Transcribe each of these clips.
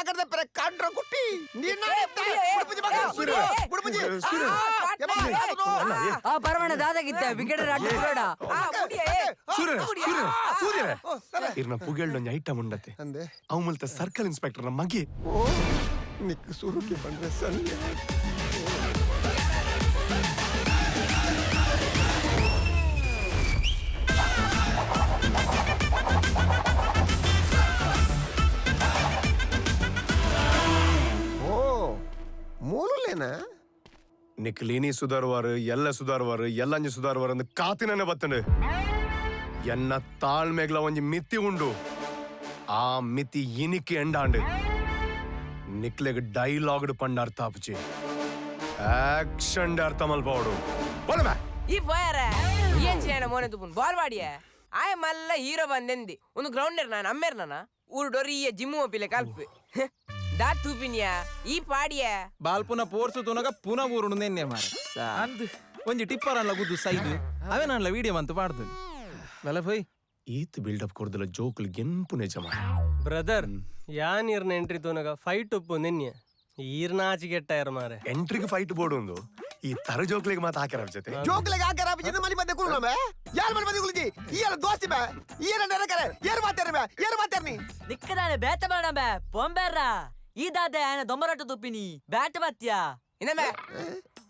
ಊರ್ಲಾಕಡೆ ಪೆರೆ ಕಾಂಡ್ರ ಕುಟ್ಟಿ ನೀನ್ ಸೂರ್ಯ, ಸೂರ್ಯ. ಆ ಪರಮಣ್ಣ ದಾದಾಗಿತ್ತ ವಿಕೆಟ್ ಅಡ್ಡ ಸೂರ್ಯ ಸೂರ್ಯ ಸೂರ್ಯ ಇರ್ನ ಪುಗೇಳ್ದೊಂದು ಐಟಮ್ ಉಂಡತೆ ಅಂದೆ ಅವು ಮಲ್ತ ಸರ್ಕಲ್ ಇನ್ಸ್ಪೆಕ್ಟರ್ ನಮ್ಮ ಮಗೆ ಓ ನಿಕ್ ಸುರುಕಿ ಬಂದ್ರೆ ಸನ್ನೆ ಸುಧಾರ್ಸ್ತಾನ ನಿಕ್ಲೀನಿ ಸುಧಾರ್ವಾರು ಎಲ್ಲ ಸುಧಾರ್ವಾರು ಎಲ್ಲಂಜಿ ಸುಧಾರ್ವಾರು ಅಂದ್ ಕಾತಿನೇ ಬತ್ತಂಡು ಎನ್ನ ತಾಳ್ಮೆಗ್ಲ ಒಂಜಿ ಮಿತಿ ಉಂಡು. ಆ ಮಿತಿ ಇನಿಕೆ ಎಂಡಾಂಡು. ನಿಕ್ಲೆಗ್ ಡೈಲಾಗ್ಡ್ ಪಂಡಾರ್ ತಾಪಚಿ ಆಕ್ಷನ್ ಅರ್ಥ ಮಲ್ಪವಡು ಬಲವಾ ಈ ಫಯರ್ ಏನ್ ಮೋನೆ ತುಪುನ್ ಬಾಲ್ ವಾಡಿಯ ಆಯ ಮಲ್ಲ ಹೀರೋ ಬಂದೆಂದಿ. ಒಂದು ಗ್ರೌಂಡರ್ ನಾನು ಅಮ್ಮೇರ್ ನಾನ ಊರು ಡೊರಿಯ ಜಿಮ್ಮು ಪಿಲೆ ಕಾಲ್ಪು. ದಾ ತೂಪಿನ್ಯಾ ಈ ಪಾಡಿಯ. ಬಾಲ್ಪುನ ಪೋರ್ಸು ತುನಗ ಪುನ ಊರುಡು ನೆನ್ನೆ ಮಾರ ಅಂದ್. ಒಂಜಿ ಟಿಪ್ಪರ್ ಅನ್ಲ ಗುದ್ದು ಸೈದು. ಅವೇ ನನ್ಲ ವಿಡಿಯೋ ಅಂತ ಪಾಡ್ದು ಬಲ ಫೈ ಈತ್ ಬಿಲ್ಡಪ್ ಕೊಡ್ದಲ ಜೋಕ್ಲು ಗೆಂಪು ನಿಜ ಬ್ರದರ್ ಯಾನ್ ಇರ್ನ ಎಂಟ್ರಿ ತೋನಗ ಫೈಟ್ ಉಪ್ಪು ನಿನ್ನೆ. ಈರ್ನ ಆಚಿಗೆಟ್ಟ ಇರ್ ಮಾರೆ ಎಂಟ್ರಿಗೆ ಫೈಟ್ ಬೋರ್ಡ್ ಒಂದು. ಈ ತರ ಜೋಕ್ಲಿಗೆ ಮಾತು ಹಾಕ್ಯಾರ ಅವ್ರ ಜೊತೆ. ಜೋಕ್ಲಿಗೆ ಹಾಕರ ಜಿನ ಮನಿ ಮಧ್ಯೆ ಕುರು ನಮೆ ಯಾರ್ ಮನಿ ಮಧ್ಯೆ ಕುಳಿತಿ ಈ ಎಲ್ಲ ದೋಸ್ತಿ ಬೇ. ಈ ಎಲ್ಲ ನೆರಕರೆ ಏರ್ ಮಾತಾರ ಬೇ? ಏರ್ ನೀ? ನಿಕ್ಕದಾನೆ ಬೇತ ಬೇಡ ಬೇ. ಪೊಂಬೇರ್ರ ಈ ದಾದೆ ಆಯನ ದೊಂಬರಟ್ಟು ತುಪ್ಪಿನಿ ಬ್ಯಾಟ್ ಬತ್ತ್ಯಾ ಇನ್ನೊಮ್ಮೆ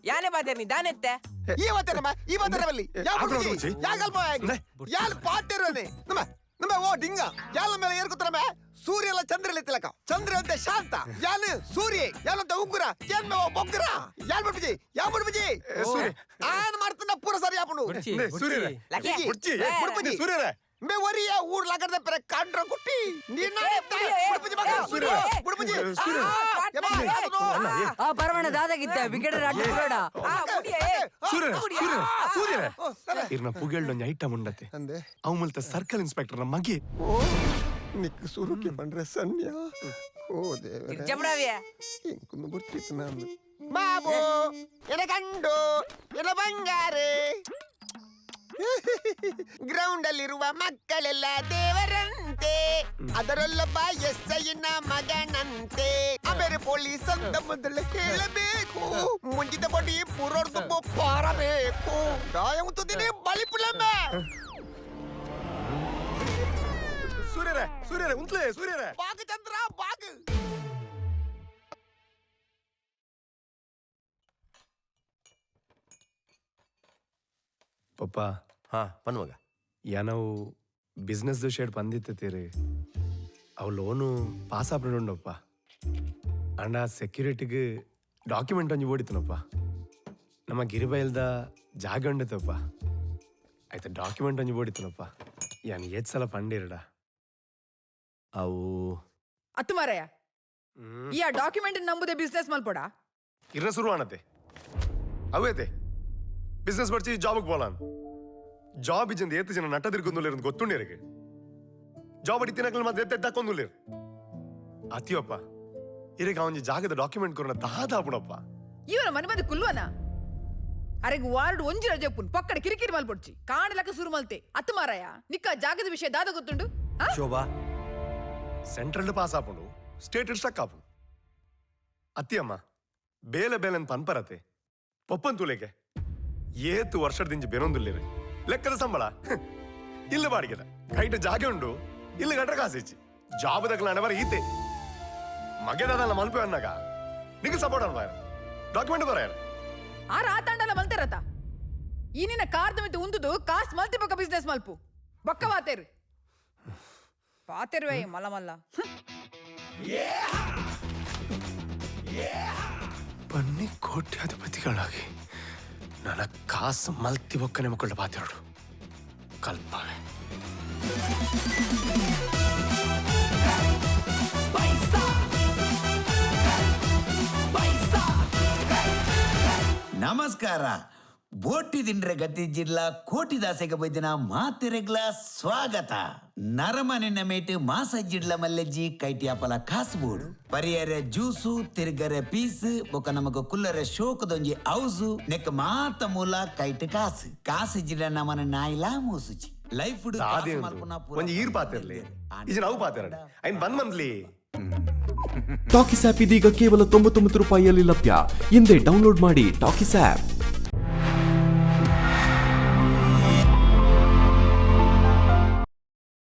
ಯಾನೇ ಬಾತೇರ್ ನೀ ದಾನೆತ್ತೆ ಈ ಮಾತಾರ ಬೇ ಈ ಮಾತಾರ ಬಲ್ಲಿ ಯಾ ಹಾಕ್ರೋ ಬುಡ್ಜಿ ಬುಡ್ಜಿ. ಯಾ ಗಲ್ಪ ನೆ. ಯಾಲ್ ಪಾತಿರೋನೆ ನಮ ನಮ ಓ ಡಿಂಗ ಯಾಲ ಮೇಲೆ ಏರ್ಕುತ್ತರ ಬೇ ಸೂರ್ಯ ಎಲ್ಲ ಚಂದ್ರ ಎಲ್ಲ ತಿಲಕ ಚಂದ್ರ ಅಂತ ಶಾಂತ ಯಾಲ್ ಸೂರ್ಯ ಯಾಲಂತ ಉಗ್ರ ಏನ್ ಮೇ ಓ ಬೊಗ್ರ ಯಾಲ್ ಬಿಡ್ಬಿಜಿ ಯಾ ಬಿಡ್ಬಿಜಿ ಸೂರ್ಯ. ಆನ್ ಮಾಡ್ತಾನ ಪೂರ ಸರಿ ಯಾಪುಂಡು ಬುಡ್ಚಿ, ನೆ, ಬುಡ್ಚಿ. ಸೂರ್ಯರೇ. ಲಕ್ಕಿ. ಬುಡ್ಚಿ, ಏ, ಬುಡ್ಪುಜಿ, ಸೂರ್ಯರೇ. ಮೇ ಒರಿಯ ಊರ್ಲಾಕಡೆ ಪೆರೆ ಕಾಂಡ್ರ ಕುಟ್ಟಿ ನೀನ್ ಬಿಡ್ಬಿಜಿ ಮಗ ಸೂರ್ಯ. ಬಿಡ್ಬಿಜಿ ಸೂರ್ಯ. ಆ ಪರಮಣ್ಣ ದಾದಾಗಿತ್ತ ವಿಕೆಟ್ ಅಡ್ಡ ಸೂರ್ಯ ಸೂರ್ಯ ಸೂರ್ಯ ಇರ್ನ ಪುಗೇಳ್ದೊಂದು ಐಟಮ್ ಉಂಡತೆ ಅಂದೆ ಅವು ಮಲ್ತ ಸರ್ಕಲ್ ಇನ್ಸ್ಪೆಕ್ಟರ್ ನಮ್ಮ ಮಗೆ ಓ ನಿಕ್ ಸುರುಕಿ ಬಂದ್ರೆ ಸನ್ಯ ಓ ದೇವರೇ ಇರ್ಜಬಡವ್ಯಾ ಇಂಕುಂದು ಗೊತ್ತಿತ್ತು ನಾನು ಬಾಬು ಎನ ಗಂಡು ಎನ ಬಂಗಾರೆ ಗ್ರೌಂಡ್ ಅಲ್ಲಿರುವ ಮಕ್ಕಳೆಲ್ಲ ದೇವರಂತೆ ಅದರಲ್ಲೊಬ್ಬ ಎಸ್ಐನ ಮಗನಂತೆ ಬೇರೆ ಪೊಲೀಸ್ ಅಂತ ಮೊದಲು ಹೇಳಬೇಕು ಮುಂಚಿತ ಬಡಿ ಪುರೋರ್ದು ಪಾರಬೇಕು ಗಾಯಮುತ್ತಿನಿ ಬಲಿಪುಲಮ್ಮೆ ಸೂರ್ಯರೇ ಸೂರ್ಯರೇ ಉಂತ್ಲೆ ಸೂರ್ಯರೇ ಪಪ್ಪ ಹಾ ಪನ್ಮಗ ಏನವು ಬಿಸ್ನೆಸ್ ಶೇಡ್ ಬಂದಿತ್ತೀರಿ ಅವು ಲೋನು ಪಾಸ್ ಆಪ್ನೊಂಡಪ್ಪ ಅಂಡ ಸೆಕ್ಯೂರಿಟಿಗೆ ಡಾಕ್ಯುಮೆಂಟ್ ಒಂಜಿ ಓಡಿತನಪ್ಪ ನಮ್ಮ ಗಿರಿಬೈಲ್ದ ಜಾಗ ಉಂಡತಪ್ಪ ಆಯ್ತು ಡಾಕ್ಯುಮೆಂಟ್ ಒಂಜಿ ಓಡಿತನಪ್ಪ ಯಾನ್ ಏತ್ ಸಲ ಪಂಡಿರಡ? ಅವು ಅತ್ತು ಮಾರಯ್ಯ ಈ ಆ ಡಾಕ್ಯುಮೆಂಟ್ ನಂಬುದೇ ಬಿಸ್ನೆಸ್ ಮಲ್ಪಡ? ಇರ ಶುರು ಆಣತೆ ಅವೇತೆ ಬಿಸ್ನೆಸ್ ಬರ್ಚಿ ಜಾಬ್ಗೆ ಬೋಲಾನ್ ಜಾಬ್ ಇಜ್ಜಂದ ಏತ್ ಜನ ನಟ ತಿರ್ಗೊಂದುಲ್ಲಿರಂದು ಗೊತ್ತುಂಡಿರಿಗೆ ಜಾಬ್ ಅಡಿ ತಿನ್ನಕಲ್ ಮತ್ತೆ ಎತ್ತೆ ತಕ್ಕೊಂದುಲ್ಲಿರ್ ಅತಿಯಪ್ಪ ಇರಿಗೆ ಅವನ ಜಾಗದ ಡಾಕ್ಯುಮೆಂಟ್ ಕೊರೋಣ ದಾದಾಪುಣಪ್ಪ ಇವನ ಮನೆ ಮಂದಿ ಕುಲ್ವನ ಅರೆಗ್ ವಾರ್ಡ್ ಒಂಜಿ ರಜೆ ಪುನ್ ಪಕ್ಕಡ ಕಿರಿಕಿರಿ ಮಲ್ಪೊಡ್ಚಿ ಕಾಣಲಕ ಸುರು ಮಲ್ತೆ ಅತ್ತು ಮಾರಯ್ಯ ನಿಕ್ಕ ಜಾಗದ ವಿಷಯ ದಾದ ಗೊತ್ತುಂಡು ಆ? ಶೋಭಾ ಸೆಂಟ್ರಲ್ ಪಾಸ್ ಆಪುಂಡು ಸ್ಟೇಟ್ ಸ್ಟಕ್ ಆಪುಂಡು ಅತ್ತಿಯಮ್ಮ ಬೇಲೆ ಬೇಲೆ ಅಂತ ಪನ್ಪರತೆ ಪಪ್ಪನ್ ತುಲೆಗೆ ಏತು ವರ್ಷದಿಂದ ಬೇರೊಂದುಲ್ಲಿರಿ ಲೆಕ್ಕದ ಸಂಬಳ? ಇಲ್ಲ ಬಾಡಿಗೆದ. ಕೈಟ ಜಾಗೆ ಉಂಡು. ಇಲ್ಲ ಗಟ್ರ ಕಾಸಿಚ್ಚಿ ಜಾಬ್ ದಕ್ಕಲ ಅಣವರ ಈತೆ. ಮಗೆದಲ್ಲ ಮಲ್ಪೆ ಅನ್ನಾಗ. ನಿಗೆ ಸಪೋರ್ಟ್ ಅನ್ಬಾರ ಡಾಕ್ಯುಮೆಂಟ್ ಬರ ಆ ರಾತಾಂಡಲ ಮಲ್ತೆರತ? ಈ ನಿನ್ನ ಕಾರ್ದ ಮಿತಿ ಉಂದುದು ಕಾಸ್ ಮಲ್ತಿ ಪಕ್ಕ ಬಿಸ್ನೆಸ್ ಮಲ್ಪು. ಬೊಕ್ಕ ಬಾತೇರು. ಪಾತೆರುವೆ ಮಲ್ಲ ಮಲ್ಲ. ಬನ್ನಿ ಕೋಟ್ಯಾಧಿಪತಿಗಳಾಗಿ. ನನ್ನ ಕಾಸು ಮಲ್ತಿ ಬೊಕ್ಕನೆ ಮಕ್ಕಳ ಮಾತಾಡು ಕಲ್ಪವೆ ನಮಸ್ಕಾರ ಬೋಟಿ ದಿಂಡ್ರೆ ಗತಿ ಜಿಲ್ಲಾ ಕೋಟಿ ದಾಸೆಗೆ ಬೈದಿನ ಮಾತಿರೆಗ್ಲ ಸ್ವಾಗತ. ನರಮನೆನ ಮೇಟು ಮಾಸ ಜಿಡ್ಲ ಮಲ್ಲೆಜ್ಜಿ ಕೈಟಿಯಾಪಲ ಕಾಸ್ಬೋಡು ಪರಿಯರೆ ಜ್ಯೂಸು ತಿರ್ಗರೆ ಪೀಸ್ ಬೊಕ ನಮಗ ಕುಲ್ಲರೆ ಶೋಕದೊಂಜಿ ಔಸು ನೆಕ್ ಮಾತ ಮೂಲ ಕೈಟ್ ಕಾಸು. ಕಾಸು ಜಿಡ್ಲ ನಮನ ನಾಯಿಲ ಮೂಸುಚಿ. ಲೈಫ್ ದಾದಿ ಒಂದು. ಒಂಜಿ ಈರ್ ಪಾತಿರ್ಲಿ ಇಜನ್ ಅವು ಪಾತಿರಡೆ ಐನ್ ಬಂದ್ ಮಂದ್ಲಿ ಟಾಕಿಸ್ ಆಪ್ ಇದೀಗ ಕೇವಲ ತೊಂಬತ್ತೊಂಬತ್ತು ರೂಪಾಯಿಯಲ್ಲಿ ಲಭ್ಯ. ಹಿಂದೆ ಡೌನ್ಲೋಡ್ ಮಾಡಿ ಟಾಕಿಸ್ ಆಪ್.